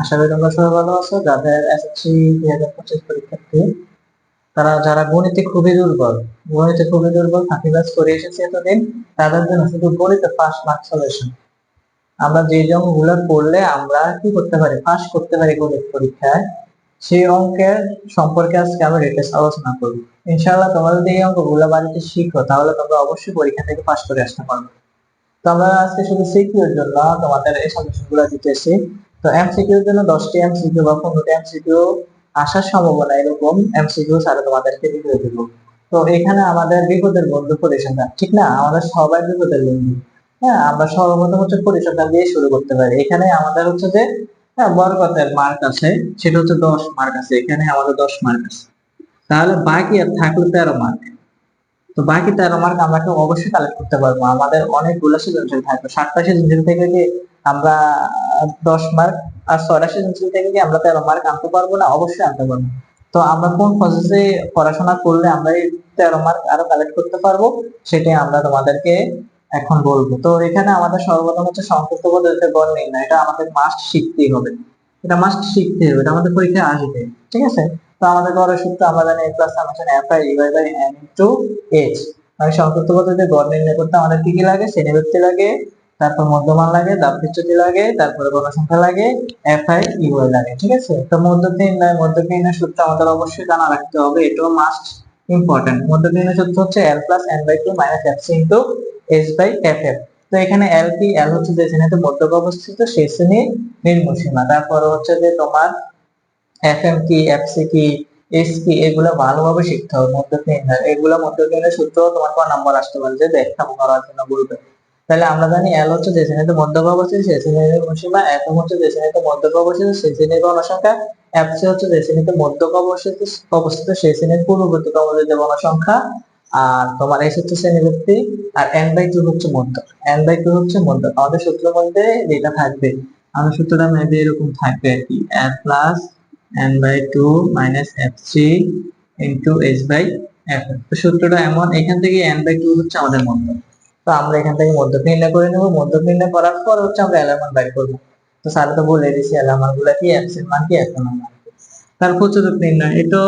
আশা করি তোমরা সবাই ভালো আছো। যাদের এসএসসি দুই হাজার পঁচিশ পরীক্ষার্থী তারা, যারা গণিতে খুবই দুর্বল, গণিতে খুবই দুর্বল করে এসেছে এতদিন, তাদের জন্য শুধু গণিতে ফার্স্ট সলিউশন আমরা যে অঙ্কগুলো পড়লে আমরা কি করতে পারি? পাস করতে পারি গণিত পরীক্ষায়। সেই অঙ্কের সম্পর্কে আজকে আমরা ডিটেলস আলোচনা করব। ইনশাআল্লাহ তোমরা যদি এই অঙ্কগুলো বাড়িতে শিখো, তাহলে তোমরা অবশ্যই পরীক্ষা থেকে পাস করে আসতে পারবে। তো আমরা আজকে শুধু সিকিউর জন্য তোমাদের এই সাজেশনগুলো দিতেছি। তো এমসিকিউর জন্য দশটি এমসিকিউ বা পনেরোটি এমসিকিউ আসার সম্ভাবনা এরকম। এমসিকিউ স্যার তোমাদেরকে দিয়ে দেবো। তো এখানে আমাদের বিপদের বন্ধু পরিসংখ্যান, ঠিক না? আমাদের সবাই বিপদের বন্ধু। হ্যাঁ আমরা সর্বপ্রথম হচ্ছে পরিসংখ্যান দিয়ে শুরু করতে পারি। এখানে আমাদের হচ্ছে যে হ্যাঁ বরকতের মার্ক আছে, সেটা হচ্ছে দশ মার্ক আছে। এখানে আমাদের দশ মার্ক আছে। তাহলে বাকি আর থাকল তেরো মার্ক তো বাকি তেরো মার্ক আমরা অবশ্যই কালেক্ট করতে পারব। আমাদের অনেকগুলো সৃজনশীল থাকবে। ষাটটা সৃজনশীল থেকে আমরা দশ মার্ক আর ছয়টা সৃজনশীল থেকে কি আমরা তেরো মার্ক আনতে পারব না? অবশ্যই আনতে পারব। তো আমরা কোন প্রসেসে পড়াশোনা করলে আমরা এই তেরো মার্ক আরও কালেক্ট করতে পারব? সেটাই আমরা তোমাদেরকে এখন বলব। তো এখানে আমাদের সর্বপ্রথম হচ্ছে সংক্ষিপ্ত পদ্ধতিতে গড় নির্ণয়। এটা আমাদের মাস্ট শিখতেই হবে। এটা মাস্ট শিখতে হবে। এটা আমাদের পরীক্ষায় আসবে। ঠিক আছে? তো আমাদের গড়ের সূত্র আমরা জানি a plus summation f by e by n into h মানে সংক্ষিপ্ত পদ্ধতিতে গড় নির্ণয় করতে আমাদের কি কি লাগে? শ্রেণীবৃত্তি লাগে। তারপর মধ্যমান লাগে দাবপিচ্যুতি লাগে, তারপরে গণসংখ্যা লাগে এফ আই ইউআই লাগে, ঠিক আছে? তো মধ্যক নির্ণয় মধ্যক নির্ণয় সূত্র আমাদের অবশ্যই জানা রাখতে হবে, এটাও মাস্ট ইম্পর্টেন্ট মধ্যক নির্ণয় সূত্র হচ্ছে L plus N by two minus F C into S by F F তো এখানে এল কি? এল হচ্ছে যে শ্রেণীতে মধ্যক অবস্থিত, সেই শ্রেণির নির্মূল সীমা তারপরে হচ্ছে যে তোমার এফ এম কি এফ সি কি এস কি, এগুলো ভালোভাবে শিখতে হবে মধ্যক নির্ণয় এগুলো মধ্যক নির্ণয় সূত্র তোমার কোন নাম্বার আসতে পারে? যে ব্যাখ্যা করার জন্য বলবে তাহলে আমরা জানি এল হচ্ছে যে শ্রেণীতে মধ্যক অবস্থিত সেই শ্রেণির নির্মূল সীমা এফ হচ্ছে যে শ্রেণীতে মধ্যক অবস্থিত সেই শ্রেণির গণসংখ্যা এফ সি হচ্ছে যে শ্রেণীতে মধ্যক অবস্থিত অবস্থিত সেই শ্রেণির পূর্ববর্তী ক্রমযুক্ত গণসংখ্যা আর তোমার এস হচ্ছে শ্রেণীবৃত্তি আর এন বাই টু হচ্ছে মধ্যক। এন বাই টু হচ্ছে মধ্যক। আমাদের সূত্রের মধ্যে যেটা থাকবে। আমাদের সূত্রটা মেবি এরকম থাকবে আর কি। F plus N by two minus F three into S by F সূত্রটা এমন, এখান থেকে এন বাই টু হচ্ছে আমাদের মধ্যক। তো আমরা এখান থেকে মধ্যক নির্ণয় করে নেব। মধ্যক নির্ণয় করার পর হচ্ছে আমরা এলামান বাই করব। তো স্যার তো বলে দিছি এলামানগুলা কি এফ মান কি এর মান তার প্রচুরক নির্ণয়, এটা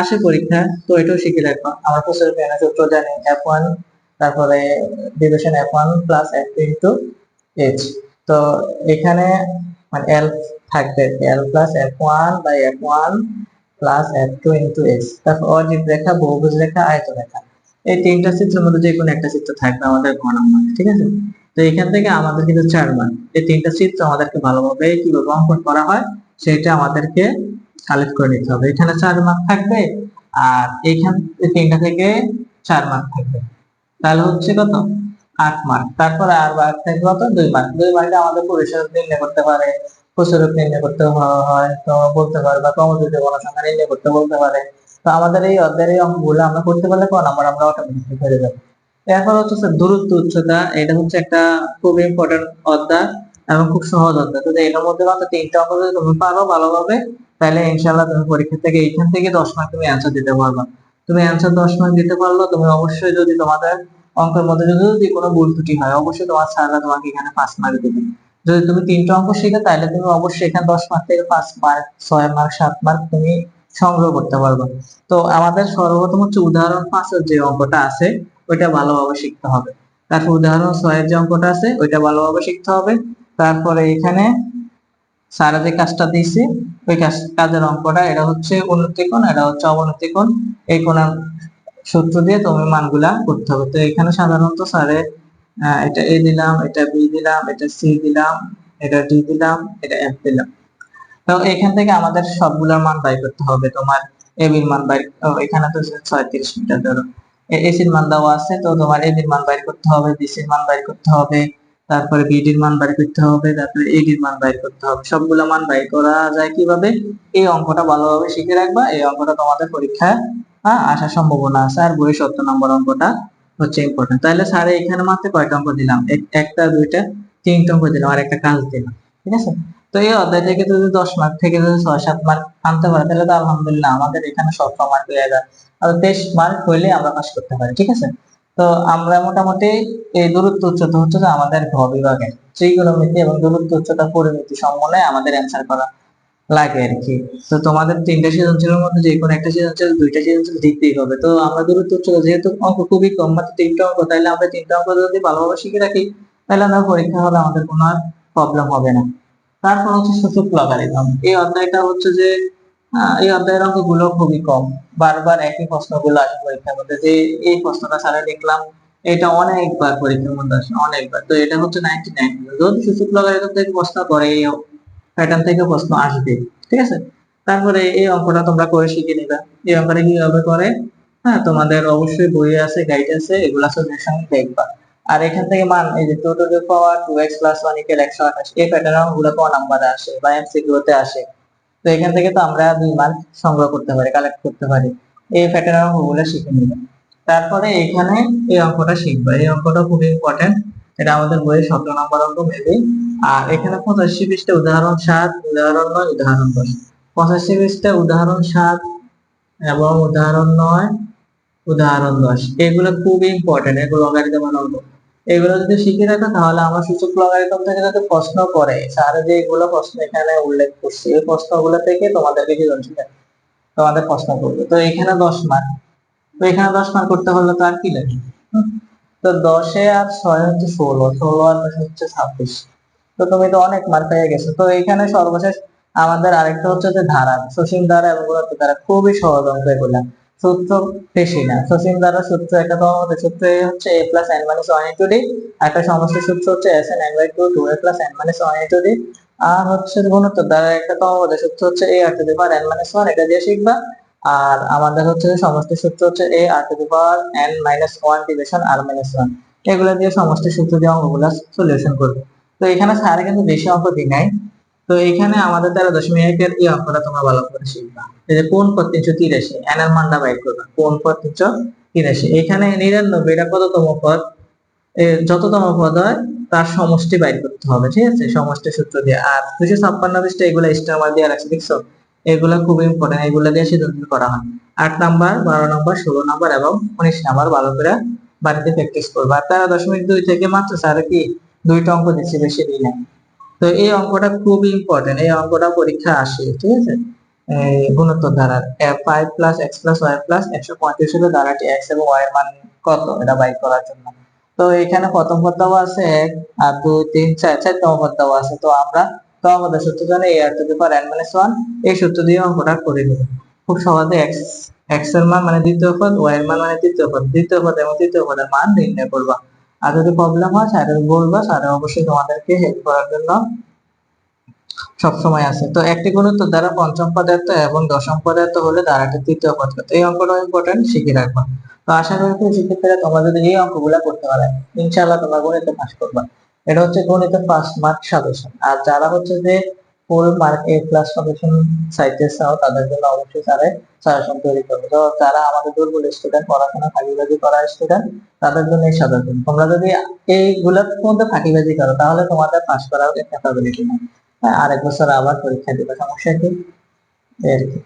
আসে পরীক্ষা, তো এটাও শিখে আমরা সূত্র জানি এফ ওয়ান তারপরে division F one plus F two into H তো এখানে মানে এল থাকবে L plus F one by F one plus F two into H তারপর অজীব রেখা, বহুভুজ রেখা, আয়ত রেখা। এই তিনটা চিত্রের মধ্যে যে কোনো একটা চিত্র থাকবে আমাদের ঘ নাম্বার ঠিক আছে? তো এখান থেকে আমাদের কিন্তু চার মান। এই তিনটা চিত্র আমাদেরকে ভালোভাবে কীভাবে অঙ্কন করা হয়, সেটা আমাদেরকে কালেক্ট করে নিতে হবে। এখানে চার মার্ক থাকবে আর এইখান তিনটা থেকে চার মার্ক থাকবে। তাহলে হচ্ছে কত? আট মার্ক তারপরে আর মার্ক থাকবে কত? দুই মার্ক দুই মার্কে আমাদের পরিসর নির্ণয় করতে পারে প্রচুর নির্ণয় করতে হয় তো বলতে পারে বা ক্রমযুক্ত গণসংখ্যা নির্ণয় করতে বলতে পারে। তো আমাদের এই অধ্যায়ের এই অঙ্কগুলো আমরা করতে পারলে কোন নাম্বার আমরা অটোমেটিকলি পেরে যাব। এখন হচ্ছে দূরত্ব উচ্চতা, এটা হচ্ছে একটা খুব ইম্পর্টেন্ট অধ্যায় এবং খুব সহজ অধ্যায়। তো এটার মধ্যে মাত্র তিনটা অঙ্ক যদি তুমি পারো ভালোভাবে, তাহলে ইনশাল্লাহ তুমি পরীক্ষা থেকে এইখান থেকে দশ মার্ক তুমি অ্যান্সার দিতে পারবা। তুমি অ্যান্সার দশ মার্ক দিতে পারল তুমি অবশ্যই যদি তোমাদের অঙ্কের মধ্যে যদি কোনো ভুল ত্রুটি হয়, অবশ্যই তোমার স্যাররা তোমাকে এখানে পাঁচ মার্ক দেবে। যদি তুমি তিনটা অঙ্ক শিখে, তাহলে তুমি অবশ্যই এখানে দশ মার্ক থেকে পাঁচ মার্ক ছয় মার্ক সাত মার্ক তুমি সংগ্রহ করতে পারবে। তো আমাদের সর্বপ্রথম হচ্ছে উদাহরণ পাঁচের যে অঙ্কটা আছে, ওইটা ভালোভাবে শিখতে হবে। তারপর উদাহরণ ছয়ের যে অঙ্কটা আছে, ওইটা ভালোভাবে শিখতে হবে। তারপরে এখানে স্যারা যে কাজটা দিয়েছে, ওই কাজ, কাজের অঙ্কটা, এটা হচ্ছে উন্নতি কোণ এটা হচ্ছে অবনতি কোণ এই কোণের সূত্র দিয়ে তুমি মানগুলা করতে হবে। তো এখানে সাধারণত স্যারে এটা এ দিলাম, এটা বি দিলাম, এটা সি দিলাম, এটা ডি দিলাম, এটা এফ দিলাম। তো এখান থেকে আমাদের সবগুলোর মান বাই করতে হবে। তোমার এ বির মান বাই এখানে তো ছয়ত্রিশ মিটার ধরো। এসির মান দেওয়া আছে, তো তোমার এ বির মান বাইর করতে হবে বিসির মান বাইর করতে হবে, তারপরে বিডির মান বাইর করতে হবে, তারপরে এডির মান বাইর করতে হবে। সবগুলো মান বাইর করা যায় কীভাবে? এই অঙ্কটা ভালোভাবে শিখে রাখবা, এই অঙ্কটা তোমাদের পরীক্ষায় হ্যাঁ আসার সম্ভাবনা আছে। আর বই সত্তর নম্বর অঙ্কটা হচ্ছে ইম্পর্টেন্ট তাহলে স্যার এখানে মাত্র কয়টা অঙ্ক দিলাম। একটা, দুইটা, তিনটা অঙ্ক দিলাম, আর একটা কাজ দিলাম। ঠিক আছে? তো এই অধ্যায় থেকে যদি দশ মার্ক থেকে যদি ছয়, সাত মার্ক আনতে পারে, তাহলে তো আলহামদুলিল্লাহ আমাদের এখানে সব মার্ক হয়ে যায়। আর তেইশ মার্ক হইলে আমরা পাস করতে পারি, ঠিক আছে? তো আমরা মোটামুটি এই দূরত্ব উচ্চতা হচ্ছে যে আমাদের ঘ বিভাগে। ত্রিকোণমিতি এবং দূরত্ব উচ্চতা পরিমিতি সমন্বয়ে আমাদের অ্যান্সার করা লাগে আর কি। তো তোমাদের তিনটা সৃজনশীলের মধ্যে যে কোনো একটা সৃজনশীল, দুইটা সৃজনশীল দিতেই হবে। তো আমরা দূরত্ব উচ্চতা যেহেতু অঙ্ক খুবই কম, মাত্র তিনটা অঙ্ক তাইলে আমরা তিনটা অঙ্ক যদি ভালোভাবে শিখে রাখি, তাহলে আমরা পরীক্ষা হলে আমাদের কোনো প্রবলেম হবে না। তারপর হচ্ছে সূচক লগারিদম এই অধ্যায়টা হচ্ছে যে এই অধ্যায়ের অঙ্কগুলো খুবই কম। বারবার একই প্রশ্নগুলো আসে পরীক্ষার মধ্যে যে, এই প্রশ্নটা স্যারে লিখলাম এটা অনেকবার পরীক্ষার মধ্যে আসে, অনেকবার। তো এটা হচ্ছে নাইনটি নাইন যদি সূচক লগারিদম থেকে প্রশ্ন করে, এই প্যাটার্ন থেকে প্রশ্ন আসবে, ঠিক আছে? তারপরে এই অঙ্কটা তোমরা করে শিখে নিবা। এই অঙ্কটা কীভাবে করে? হ্যাঁ তোমাদের অবশ্যই বই আছে গাইড আছে, এগুলা সলিউশন দেখবা। আর এখান থেকে মান, এই যে two to the power two X plus one equal একশো আঠাশ, এই প্যাটার্ন অঙ্কগুলো কোন নাম্বারে আসে, বা এমসিকিউতে আসে। তো এখান থেকে তো আমরা দুই মার্ক সংগ্রহ করতে পারি কালেক্ট করতে পারি। এই প্যাটার্ন অঙ্কগুলো শিখে নিবে তারপরে এখানে এই অঙ্কটা শিখবা। এই অঙ্কটা খুবই ইম্পর্টেন্ট এটা আমাদের বইয়ের সতেরো নম্বর অঙ্ক মেবি আর এখানে পঁচাশি পৃষ্ঠা উদাহরণ সাত, উদাহরণ নয়, উদাহরণ দশ। পঁচাশি পৃষ্ঠা উদাহরণ সাত এবং উদাহরণ নয় উদাহরণ দশ। এগুলো খুবই ইম্পর্টেন্ট এগুলো লগারিদম এগুলো যদি শিখে রাখো তাহলে আমার সূচক লগারিদম থেকে যদি প্রশ্ন করে স্যার যে এগুলো প্রশ্ন এখানে উল্লেখ করছে, এই প্রশ্নগুলো থেকে তোমাদেরকে সৃজনশীল তোমাদের প্রশ্ন করবে। তো এখানে দশ মার্ক তো এখানে দশ মার্ক করতে হলে তো আর কি লাগে? তো দশে আর ছয় হচ্ছে ষোলো ষোলো আর দশ হচ্ছে ছাব্বিশ। তো তুমি তো অনেক মার্ক পেয়ে গেছো। তো এখানে সর্বশেষ আমাদের আরেকটা হচ্ছে যে ধারা। সসীম ধারা এবং গুণাত্মক ধারা। খুবই সহজ অঙ্ক এগুলা। সূত্র বেশি না। সসীম দ্বারা সূত্র একটা আমাদের সূত্র হচ্ছে A plus N minus one into D একটা সমষ্টি সূত্র হচ্ছে S N N by two two A plus N minus one into D আর হচ্ছে গুণোত্তর দ্বারা একটা আমাদের সূত্র হচ্ছে A R to the power N minus one এটা দিয়ে শিখবা। আর আমাদের হচ্ছে সমষ্টি সূত্র হচ্ছে A R to the power N minus one division R minus one এগুলো দিয়ে সমষ্টি সূত্র দিয়ে অঙ্কগুলো সলিউশন করবে। তো এখানে স্যারে কিন্তু বেশি অঙ্ক দিই নাই। তো এখানে আমাদের তেরো দশমিক একের এই অঙ্কটা তোমরা ভালো করে শিখবা। এই যে কোন পদ তিনশো তিরাশি এন এর মানটা বাইর করবা। কোন পদ তিনশো তিরাশি? এখানে নিরানব্বই এটা কততম পদ? যততম পদ হয়, তার সমষ্টি বাইর করতে হবে, ঠিক আছে? সমষ্টি সূত্র দিয়ে। আর দুশো ছাপ্পান্ন পৃষ্ঠা, এগুলো স্টার মার দিয়ে রাখছে, দেখছ? এগুলা খুব ইম্পর্টেন্ট এগুলা দিয়ে সিদ্ধান্ত করা হয়। আট নাম্বার, বারো নাম্বার, ষোলো নাম্বার এবং উনিশ নাম্বার ভালো করে বাড়িতে প্র্যাকটিস করবা। আর তেরো দশমিক দুই থেকে মাত্র স্যার কি দুইটা অঙ্ক দিচ্ছে, বেশি দিই নাই। তো এই অঙ্কটা খুবই ইম্পর্টেন্ট এই অঙ্কটা পরীক্ষা আসে, ঠিক আছে? গুণোত্তর ধারার five plus X plus Y plus একশো পঁয়ত্রিশ ধারাটি এক্স এবং ওয়াই মান কত? এটা করার জন্য। তো এখানে প্রথম পদ আছে এক, আর দুই, তিন, চার চারতম পদ আছে। তো আমরা তো আমাদের সূত্র জানি A R to N minus one এই সূত্র দিয়ে অঙ্কটা করে নেব। খুব সহজে এক্স এক্সের মান মানে দ্বিতীয় পদ ওয়াই এর মান মানে তৃতীয় পদ। দ্বিতীয় পদ এবং তৃতীয় পদের মান নির্ণয় করবা। আর যদি প্রবলেম হয় স্যারের বলবা স্যার অবশ্যই তোমাদেরকে হেল্প করার জন্য সবসময় আছে। তো একটি গুণিত দ্বারা পঞ্চম পদার্থ এবং দশম পদার্থ হলে দ্বারাটি তৃতীয় পদার্থ। এই অঙ্কটা ইম্পর্টেন্ট শিখে রাখবা। তো আশা করি শিক্ষার্থীরা তোমরা যদি এই অঙ্কগুলা করতে পারে, ইনশাআল্লাহ তোমরা গণিতে পাস করবা। এটা হচ্ছে গণিতে ফার্স্ট মার্ক সাজেশন আর যারা হচ্ছে যে full mark A plus suggestion সাইটে চাও তাদের জন্য অবশ্যই তারে সাজেশন তৈরি করবে। তো তারা আমাদের দুর্বল স্টুডেন্ট পড়াশোনা ফাঁকিবাজি করা স্টুডেন্ট তাদের জন্য এই সাজেশন তোমরা যদি এইগুলোর মধ্যে ফাঁকিবাজি করো, তাহলে তোমাদের পাস করার ক্যাপাবিলিটি নেই। আরেক বছর আবার পরীক্ষা দিবে, সমস্যা কি? এই আর কি।